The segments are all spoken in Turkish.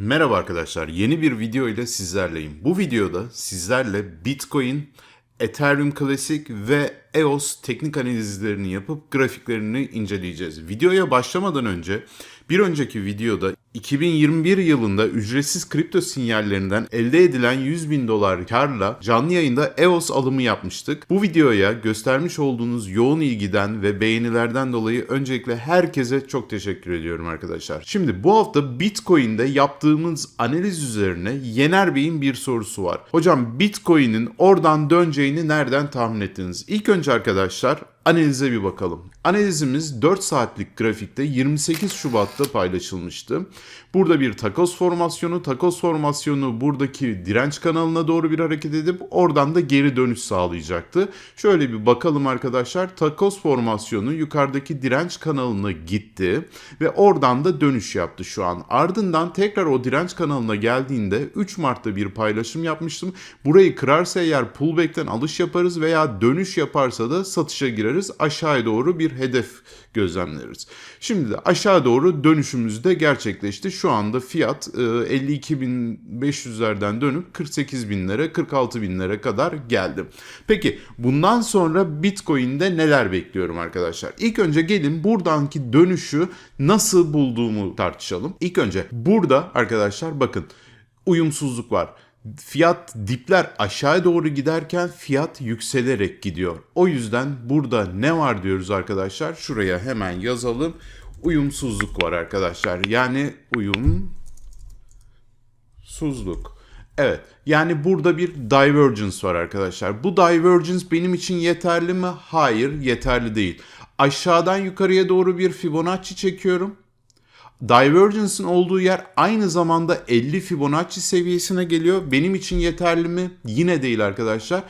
Merhaba arkadaşlar, yeni bir video ile sizlerleyim. Bu videoda sizlerle Bitcoin, Ethereum Classic ve EOS teknik analizlerini yapıp grafiklerini inceleyeceğiz. Videoya başlamadan önce bir önceki videoda 2021 yılında ücretsiz kripto sinyallerinden elde edilen 100 bin dolar karla canlı yayında EOS alımı yapmıştık. Bu videoya göstermiş olduğunuz yoğun ilgiden ve beğenilerden dolayı öncelikle herkese çok teşekkür ediyorum arkadaşlar. Şimdi bu hafta Bitcoin'de yaptığımız analiz üzerine Yener Bey'in bir sorusu var. Hocam Bitcoin'in oradan döneceğini nereden tahmin ettiniz? İlk önce arkadaşlar analize bir bakalım. Analizimiz 4 saatlik grafikte 28 Şubat'ta paylaşılmıştı. Burada bir takos formasyonu, takos formasyonu buradaki direnç kanalına doğru bir hareket edip oradan da geri dönüş sağlayacaktı. Şöyle bir bakalım arkadaşlar. Takos formasyonu yukarıdaki direnç kanalına gitti ve oradan da dönüş yaptı şu an. Ardından tekrar o direnç kanalına geldiğinde 3 Mart'ta bir paylaşım yapmıştım. Burayı kırarsa eğer pullback'ten alış yaparız veya dönüş yaparsa da satışa gireriz. Aşağıya doğru bir hedef gözlemleriz. Şimdi de aşağı doğru dönüşümüz de gerçekleşti. Şu anda fiyat e, 52.500'lerden dönüp 48 binlere 46 binlere kadar geldi. Peki bundan sonra Bitcoin'de neler bekliyorum arkadaşlar? İlk önce gelin buradanki dönüşü nasıl bulduğumu tartışalım. İlk önce burada arkadaşlar bakın uyumsuzluk var. Fiyat dipler aşağıya doğru giderken fiyat yükselerek gidiyor. O yüzden burada ne var diyoruz arkadaşlar? Şuraya hemen yazalım. Uyumsuzluk var arkadaşlar. Yani uyumsuzluk. Evet. Yani burada bir divergence var arkadaşlar. Bu divergence benim için yeterli mi? Hayır, yeterli değil. Aşağıdan yukarıya doğru bir Fibonacci çekiyorum. Divergence'ın olduğu yer aynı zamanda 50 Fibonacci seviyesine geliyor. Benim için yeterli mi? Yine değil arkadaşlar.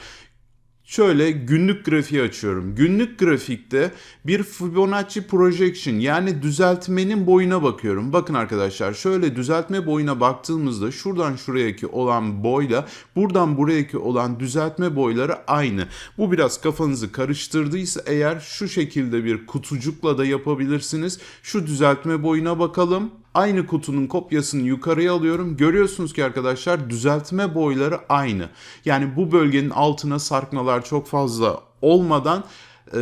Şöyle günlük grafiği açıyorum. Günlük grafikte bir Fibonacci projection yani düzeltmenin boyuna bakıyorum. Bakın arkadaşlar şöyle düzeltme boyuna baktığımızda şuradan şurayaki olan boyla buradan burayaki olan düzeltme boyları aynı. Bu biraz kafanızı karıştırdıysa eğer şu şekilde bir kutucukla da yapabilirsiniz. Şu düzeltme boyuna bakalım. Aynı kutunun kopyasını yukarıya alıyorum. Görüyorsunuz ki arkadaşlar düzeltme boyları aynı. Yani bu bölgenin altına sarkmalar çok fazla olmadan e,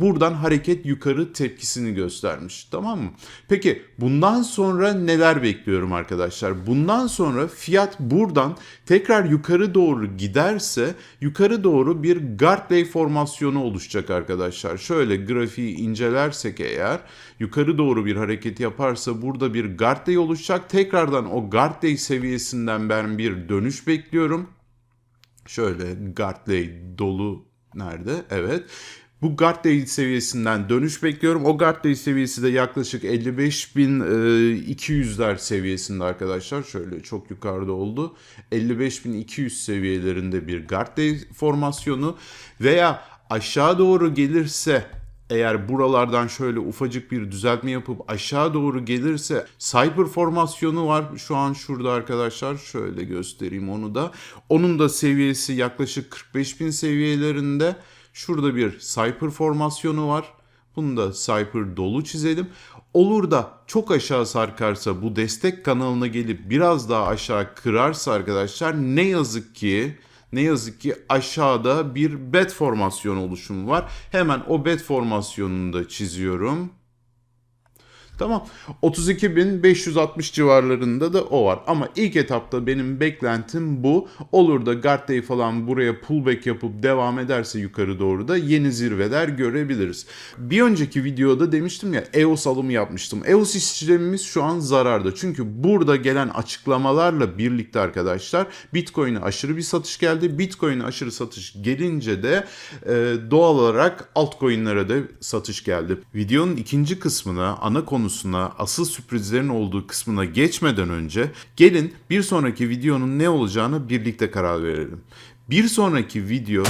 buradan hareket yukarı tepkisini göstermiş. Tamam mı? Peki bundan sonra neler bekliyorum arkadaşlar? Bundan sonra fiyat buradan tekrar yukarı doğru giderse yukarı doğru bir Gartley formasyonu oluşacak arkadaşlar. Şöyle grafiği incelersek eğer yukarı doğru bir hareket yaparsa burada bir Gartley oluşacak. Tekrardan o Gartley seviyesinden ben bir dönüş bekliyorum. Şöyle Gartley dolu nerede? Evet. Bu Gartley seviyesinden dönüş bekliyorum. O Gartley seviyesi de yaklaşık 55.200'ler seviyesinde arkadaşlar. Şöyle çok yukarıda oldu. 55.200 seviyelerinde bir Gartley formasyonu veya aşağı doğru gelirse eğer buralardan şöyle ufacık bir düzeltme yapıp aşağı doğru gelirse Cyber formasyonu var şu an şurada arkadaşlar. Şöyle göstereyim onu da. Onun da seviyesi yaklaşık 45.000 seviyelerinde. Şurada bir Cyper formasyonu var. Bunu da Cyper dolu çizelim. Olur da çok aşağı sarkarsa bu destek kanalına gelip biraz daha aşağı kırarsa arkadaşlar ne yazık ki ne yazık ki aşağıda bir bet formasyonu oluşumu var. Hemen o bet formasyonunu da çiziyorum. Tamam. 32.560 civarlarında da o var. Ama ilk etapta benim beklentim bu. Olur da Gartley falan buraya pullback yapıp devam ederse yukarı doğru da yeni zirveler görebiliriz. Bir önceki videoda demiştim ya EOS alımı yapmıştım. EOS işlemimiz şu an zararda. Çünkü burada gelen açıklamalarla birlikte arkadaşlar Bitcoin'e aşırı bir satış geldi. Bitcoin'e aşırı satış gelince de e, doğal olarak altcoin'lere de satış geldi. Videonun ikinci kısmına ana konu konusuna, asıl sürprizlerin olduğu kısmına geçmeden önce gelin bir sonraki videonun ne olacağını birlikte karar verelim. Bir sonraki video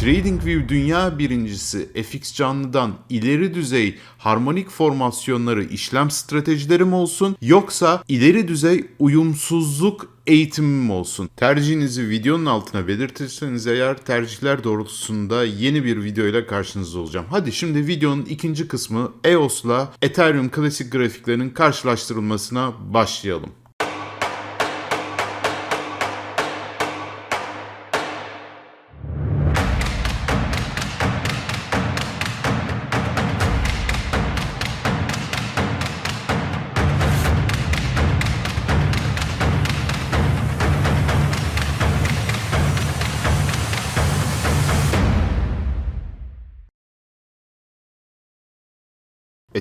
TradingView dünya birincisi FX Canlı'dan ileri düzey harmonik formasyonları işlem stratejilerim olsun yoksa ileri düzey uyumsuzluk eğitimim olsun. Tercihinizi videonun altına belirtirseniz eğer tercihler doğrultusunda yeni bir video ile karşınızda olacağım. Hadi şimdi videonun ikinci kısmı EOS'la Ethereum klasik grafiklerinin karşılaştırılmasına başlayalım.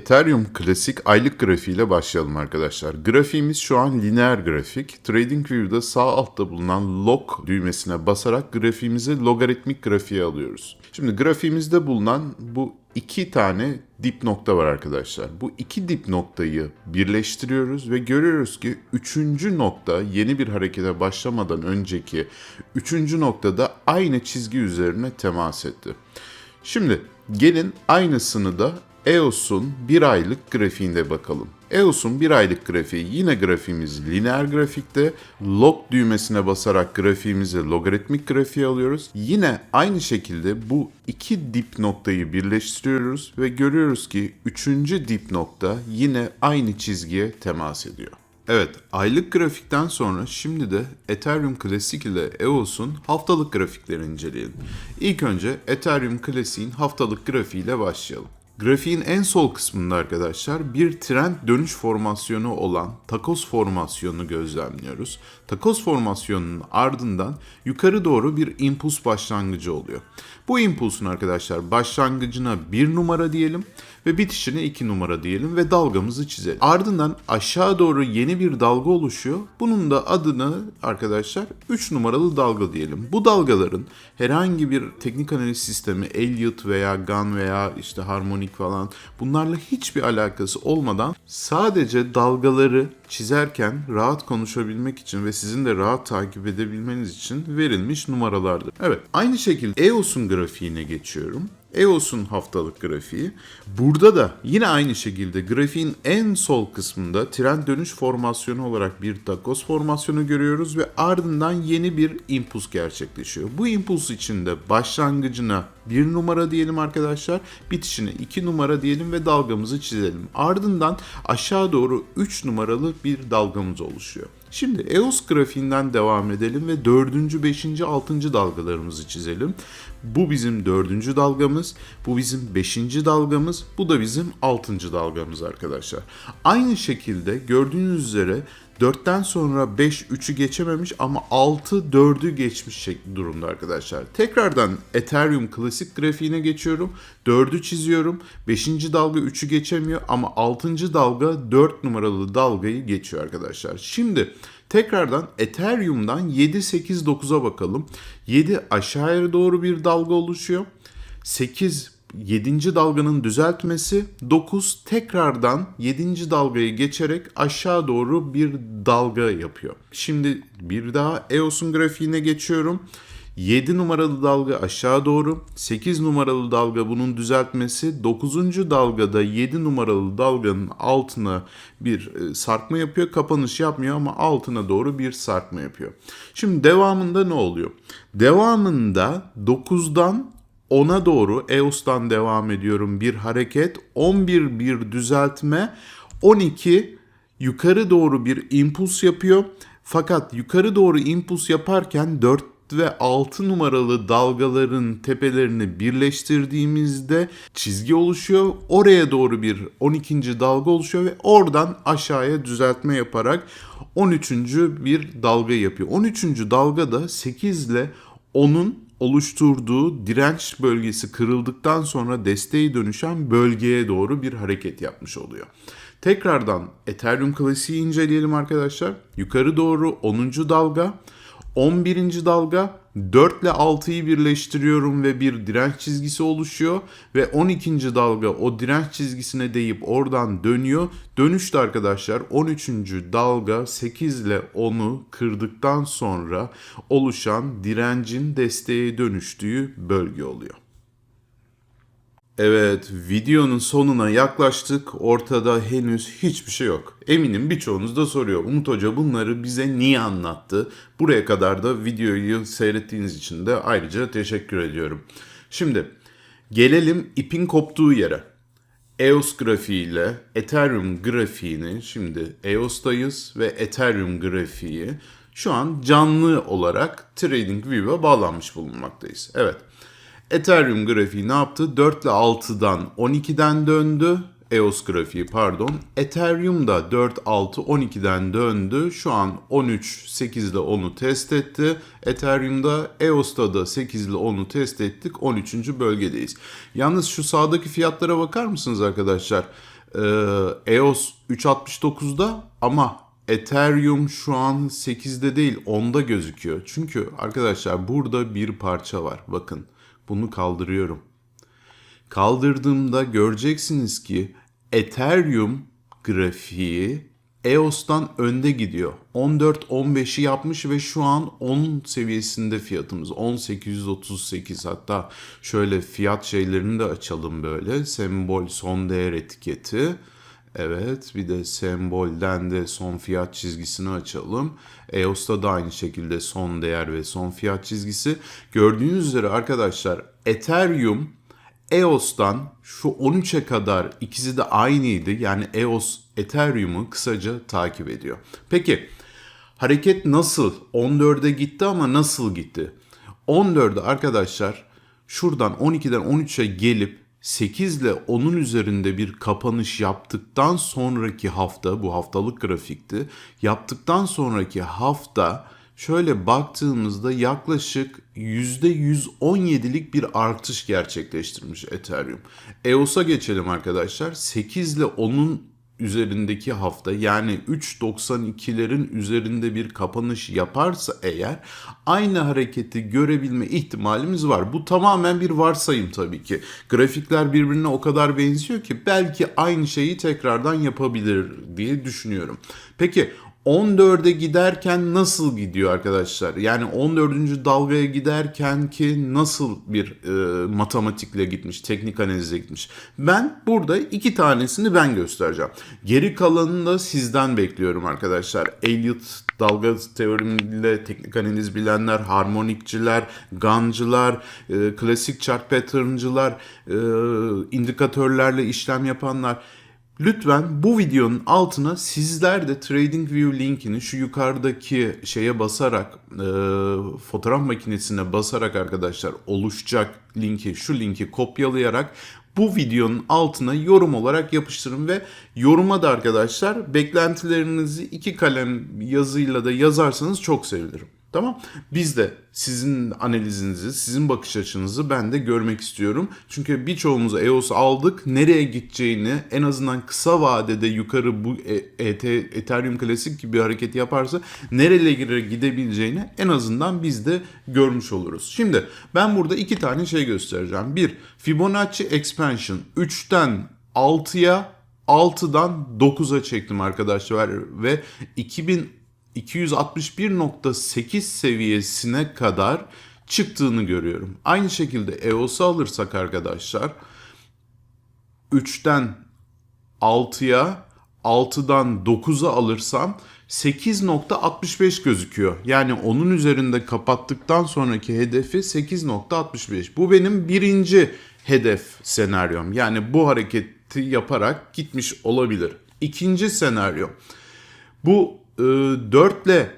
Ethereum klasik aylık grafiğiyle başlayalım arkadaşlar. Grafiğimiz şu an lineer grafik. TradingView'da sağ altta bulunan log düğmesine basarak grafiğimizi logaritmik grafiğe alıyoruz. Şimdi grafiğimizde bulunan bu iki tane dip nokta var arkadaşlar. Bu iki dip noktayı birleştiriyoruz ve görüyoruz ki üçüncü nokta yeni bir harekete başlamadan önceki üçüncü noktada aynı çizgi üzerine temas etti. Şimdi gelin aynısını da EOS'un bir aylık grafiğinde bakalım. EOS'un bir aylık grafiği yine grafiğimiz lineer grafikte. Log düğmesine basarak grafiğimizi logaritmik grafiğe alıyoruz. Yine aynı şekilde bu iki dip noktayı birleştiriyoruz ve görüyoruz ki üçüncü dip nokta yine aynı çizgiye temas ediyor. Evet, aylık grafikten sonra şimdi de Ethereum Classic ile EOS'un haftalık grafiklerini inceleyelim. İlk önce Ethereum Classic'in haftalık grafiğiyle başlayalım. Grafiğin en sol kısmında arkadaşlar bir trend dönüş formasyonu olan takos formasyonunu gözlemliyoruz. Takos formasyonunun ardından yukarı doğru bir impuls başlangıcı oluyor. Bu impulsun arkadaşlar başlangıcına bir numara diyelim ve bitişine 2 numara diyelim ve dalgamızı çizelim. Ardından aşağı doğru yeni bir dalga oluşuyor. Bunun da adını arkadaşlar 3 numaralı dalga diyelim. Bu dalgaların herhangi bir teknik analiz sistemi Elliott veya GAN veya işte harmonik falan bunlarla hiçbir alakası olmadan sadece dalgaları çizerken rahat konuşabilmek için ve sizin de rahat takip edebilmeniz için verilmiş numaralardır. Evet aynı şekilde EOS'un grafiğine geçiyorum. EOS'un haftalık grafiği. Burada da yine aynı şekilde grafiğin en sol kısmında trend dönüş formasyonu olarak bir takos formasyonu görüyoruz ve ardından yeni bir impuls gerçekleşiyor. Bu impuls içinde başlangıcına bir numara diyelim arkadaşlar, bitişine iki numara diyelim ve dalgamızı çizelim. Ardından aşağı doğru 3 numaralı bir dalgamız oluşuyor. Şimdi EOS grafiğinden devam edelim ve dördüncü, beşinci, altıncı dalgalarımızı çizelim. Bu bizim dördüncü dalgamız, bu bizim beşinci dalgamız, bu da bizim altıncı dalgamız arkadaşlar. Aynı şekilde gördüğünüz üzere 4'ten sonra 5 3'ü geçememiş ama 6 4'ü geçmiş durumda arkadaşlar. Tekrardan Ethereum klasik grafiğine geçiyorum. 4'ü çiziyorum. 5. dalga 3'ü geçemiyor ama 6. dalga 4 numaralı dalgayı geçiyor arkadaşlar. Şimdi Tekrardan Ethereum'dan 7, 8, 9'a bakalım. 7 aşağıya doğru bir dalga oluşuyor. 8 7. dalganın düzeltmesi 9 tekrardan 7. dalgayı geçerek aşağı doğru bir dalga yapıyor. Şimdi bir daha EOS'un grafiğine geçiyorum. 7 numaralı dalga aşağı doğru, 8 numaralı dalga bunun düzeltmesi, 9. dalgada 7 numaralı dalganın altına bir e, sarkma yapıyor. Kapanış yapmıyor ama altına doğru bir sarkma yapıyor. Şimdi devamında ne oluyor? Devamında 9'dan 10'a doğru EOS'tan devam ediyorum bir hareket, 11 bir düzeltme, 12 yukarı doğru bir impuls yapıyor. Fakat yukarı doğru impuls yaparken 4 ve 6 numaralı dalgaların tepelerini birleştirdiğimizde çizgi oluşuyor. Oraya doğru bir 12. dalga oluşuyor ve oradan aşağıya düzeltme yaparak 13. bir dalga yapıyor. 13. dalga da 8 ile 10'un oluşturduğu direnç bölgesi kırıldıktan sonra desteği dönüşen bölgeye doğru bir hareket yapmış oluyor. Tekrardan Ethereum klasiği inceleyelim arkadaşlar. Yukarı doğru 10. dalga, 11. dalga 4 ile 6'yı birleştiriyorum ve bir direnç çizgisi oluşuyor ve 12. dalga o direnç çizgisine değip oradan dönüyor. Dönüşte arkadaşlar 13. dalga 8 ile 10'u kırdıktan sonra oluşan direncin desteğe dönüştüğü bölge oluyor. Evet, videonun sonuna yaklaştık. Ortada henüz hiçbir şey yok. Eminim birçoğunuz da soruyor. Umut Hoca bunları bize niye anlattı? Buraya kadar da videoyu seyrettiğiniz için de ayrıca teşekkür ediyorum. Şimdi gelelim ipin koptuğu yere. EOS grafiğiyle Ethereum grafiğini şimdi EOS'tayız ve Ethereum grafiği şu an canlı olarak TradingView'a bağlanmış bulunmaktayız. Evet. Ethereum grafiği ne yaptı? 4 ile 6'dan 12'den döndü. EOS grafiği pardon. Ethereum da 4, 6, 12'den döndü. Şu an 13, 8 ile 10'u test etti. Ethereum'da, EOS'ta da 8 ile 10'u test ettik. 13. bölgedeyiz. Yalnız şu sağdaki fiyatlara bakar mısınız arkadaşlar? Ee, EOS 3.69'da ama Ethereum şu an 8'de değil 10'da gözüküyor. Çünkü arkadaşlar burada bir parça var. Bakın bunu kaldırıyorum. Kaldırdığımda göreceksiniz ki Ethereum grafiği EOS'tan önde gidiyor. 14-15'i yapmış ve şu an 10 seviyesinde fiyatımız. 10.838 hatta şöyle fiyat şeylerini de açalım böyle. Sembol son değer etiketi. Evet bir de sembolden de son fiyat çizgisini açalım. EOS'ta da aynı şekilde son değer ve son fiyat çizgisi. Gördüğünüz üzere arkadaşlar Ethereum EOS'tan şu 13'e kadar ikisi de aynıydı. Yani EOS Ethereum'u kısaca takip ediyor. Peki hareket nasıl? 14'e gitti ama nasıl gitti? 14'e arkadaşlar şuradan 12'den 13'e gelip 8 ile 10'un üzerinde bir kapanış yaptıktan sonraki hafta bu haftalık grafikti. Yaptıktan sonraki hafta şöyle baktığımızda yaklaşık %117'lik bir artış gerçekleştirmiş Ethereum. EOS'a geçelim arkadaşlar. 8 ile 10'un üzerindeki hafta yani 3.92'lerin üzerinde bir kapanış yaparsa eğer aynı hareketi görebilme ihtimalimiz var. Bu tamamen bir varsayım tabii ki. Grafikler birbirine o kadar benziyor ki belki aynı şeyi tekrardan yapabilir diye düşünüyorum. Peki 14'e giderken nasıl gidiyor arkadaşlar? Yani 14. dalgaya giderken ki nasıl bir e, matematikle gitmiş, teknik analizle gitmiş? Ben burada iki tanesini ben göstereceğim. Geri kalanını da sizden bekliyorum arkadaşlar. Elliot dalga teorimiyle teknik analiz bilenler, harmonikçiler, gancılar, e, klasik chart pattern'cılar, e, indikatörlerle işlem yapanlar Lütfen bu videonun altına sizler de TradingView linkini şu yukarıdaki şeye basarak e, fotoğraf makinesine basarak arkadaşlar oluşacak linki şu linki kopyalayarak bu videonun altına yorum olarak yapıştırın ve yoruma da arkadaşlar beklentilerinizi iki kalem yazıyla da yazarsanız çok sevinirim. Tamam. Biz de sizin analizinizi, sizin bakış açınızı ben de görmek istiyorum. Çünkü birçoğumuz EOS aldık. Nereye gideceğini en azından kısa vadede yukarı bu ET, Ethereum Classic gibi bir hareket yaparsa nerelere gidebileceğini en azından biz de görmüş oluruz. Şimdi ben burada iki tane şey göstereceğim. Bir Fibonacci Expansion 3'ten 6'ya 6'dan 9'a çektim arkadaşlar ve 2000 261.8 seviyesine kadar çıktığını görüyorum. Aynı şekilde EOS'u alırsak arkadaşlar 3'ten 6'ya 6'dan 9'a alırsam 8.65 gözüküyor. Yani onun üzerinde kapattıktan sonraki hedefi 8.65. Bu benim birinci hedef senaryom. Yani bu hareketi yaparak gitmiş olabilir. İkinci senaryo. Bu e, 4 ile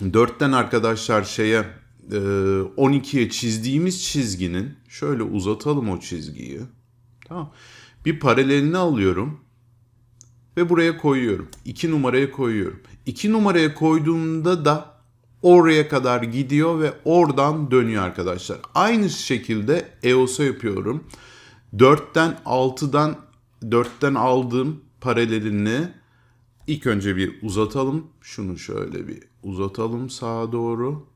4'ten arkadaşlar şeye e, 12'ye çizdiğimiz çizginin şöyle uzatalım o çizgiyi. Tamam. Bir paralelini alıyorum ve buraya koyuyorum. 2 numaraya koyuyorum. 2 numaraya koyduğumda da oraya kadar gidiyor ve oradan dönüyor arkadaşlar. Aynı şekilde EOS'a yapıyorum. 4'ten 6'dan 4'ten aldığım paralelini İlk önce bir uzatalım. Şunu şöyle bir uzatalım sağa doğru.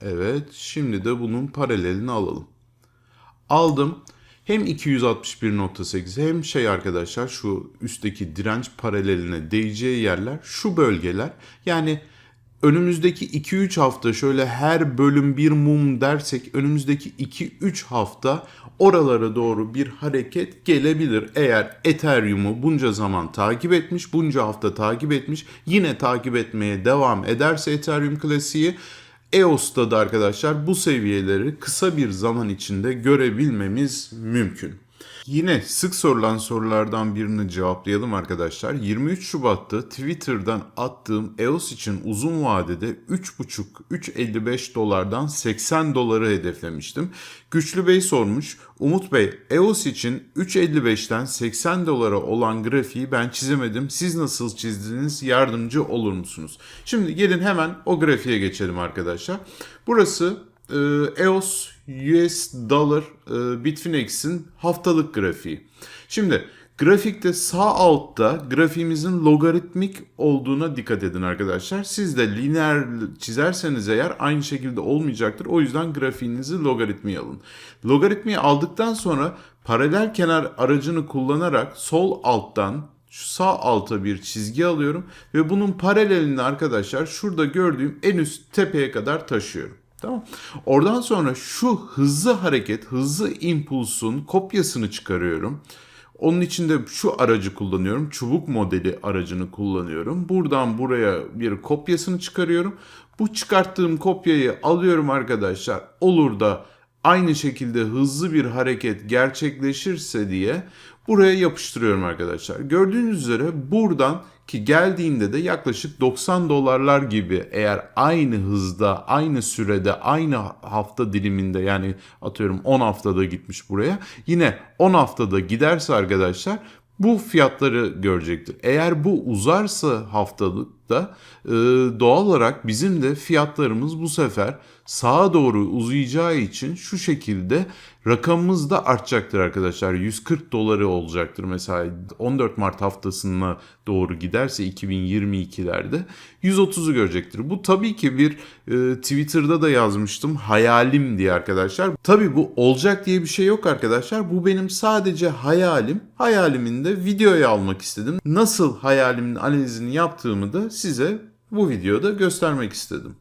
Evet, şimdi de bunun paralelini alalım. Aldım. Hem 261.8 hem şey arkadaşlar şu üstteki direnç paraleline değeceği yerler şu bölgeler. Yani önümüzdeki 2-3 hafta şöyle her bölüm bir mum dersek önümüzdeki 2-3 hafta oralara doğru bir hareket gelebilir. Eğer Ethereum'u bunca zaman takip etmiş, bunca hafta takip etmiş, yine takip etmeye devam ederse Ethereum klasiği EOS'ta da arkadaşlar bu seviyeleri kısa bir zaman içinde görebilmemiz mümkün. Yine sık sorulan sorulardan birini cevaplayalım arkadaşlar. 23 Şubat'ta Twitter'dan attığım EOS için uzun vadede 3,5-3.55 dolardan 80 doları hedeflemiştim. Güçlü Bey sormuş. Umut Bey, EOS için 3.55'ten 80 dolara olan grafiği ben çizemedim. Siz nasıl çizdiniz? Yardımcı olur musunuz? Şimdi gelin hemen o grafiğe geçelim arkadaşlar. Burası EOS US Dollar e, Bitfinex'in haftalık grafiği. Şimdi Grafikte sağ altta grafiğimizin logaritmik olduğuna dikkat edin arkadaşlar. Siz de lineer çizerseniz eğer aynı şekilde olmayacaktır. O yüzden grafiğinizi logaritmiye alın. Logaritmiyi aldıktan sonra paralel kenar aracını kullanarak sol alttan şu sağ alta bir çizgi alıyorum ve bunun paralelini arkadaşlar şurada gördüğüm en üst tepeye kadar taşıyorum. Tamam. Oradan sonra şu hızlı hareket, hızlı impulsun kopyasını çıkarıyorum. Onun için de şu aracı kullanıyorum. Çubuk modeli aracını kullanıyorum. Buradan buraya bir kopyasını çıkarıyorum. Bu çıkarttığım kopyayı alıyorum arkadaşlar. Olur da aynı şekilde hızlı bir hareket gerçekleşirse diye buraya yapıştırıyorum arkadaşlar. Gördüğünüz üzere buradan ki geldiğinde de yaklaşık 90 dolarlar gibi eğer aynı hızda, aynı sürede, aynı hafta diliminde yani atıyorum 10 haftada gitmiş buraya. Yine 10 haftada giderse arkadaşlar bu fiyatları görecektir. Eğer bu uzarsa haftalıkta e, doğal olarak bizim de fiyatlarımız bu sefer sağa doğru uzayacağı için şu şekilde rakamımız da artacaktır arkadaşlar. 140 doları olacaktır mesela 14 Mart haftasına doğru giderse 2022'lerde 130'u görecektir. Bu tabii ki bir e, Twitter'da da yazmıştım hayalim diye arkadaşlar. Tabii bu olacak diye bir şey yok arkadaşlar. Bu benim sadece hayalim. Hayalimin de videoya almak istedim. Nasıl hayalimin analizini yaptığımı da size bu videoda göstermek istedim.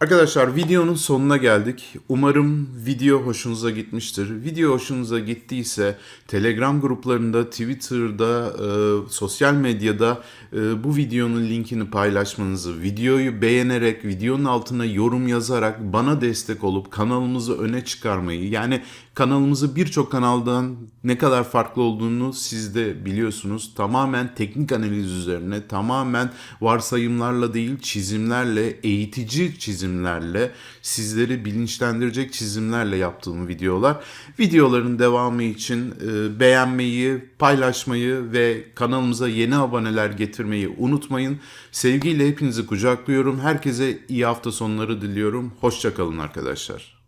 Arkadaşlar videonun sonuna geldik. Umarım video hoşunuza gitmiştir. Video hoşunuza gittiyse Telegram gruplarında, Twitter'da, e, sosyal medyada e, bu videonun linkini paylaşmanızı, videoyu beğenerek, videonun altına yorum yazarak bana destek olup kanalımızı öne çıkarmayı, yani kanalımızı birçok kanaldan ne kadar farklı olduğunu siz de biliyorsunuz. Tamamen teknik analiz üzerine, tamamen varsayımlarla değil çizimlerle, eğitici çizimlerle, sizleri bilinçlendirecek çizimlerle yaptığım videolar. Videoların devamı için e, beğenmeyi, paylaşmayı ve kanalımıza yeni aboneler getirmeyi unutmayın. Sevgiyle hepinizi kucaklıyorum. Herkese iyi hafta sonları diliyorum. Hoşçakalın arkadaşlar.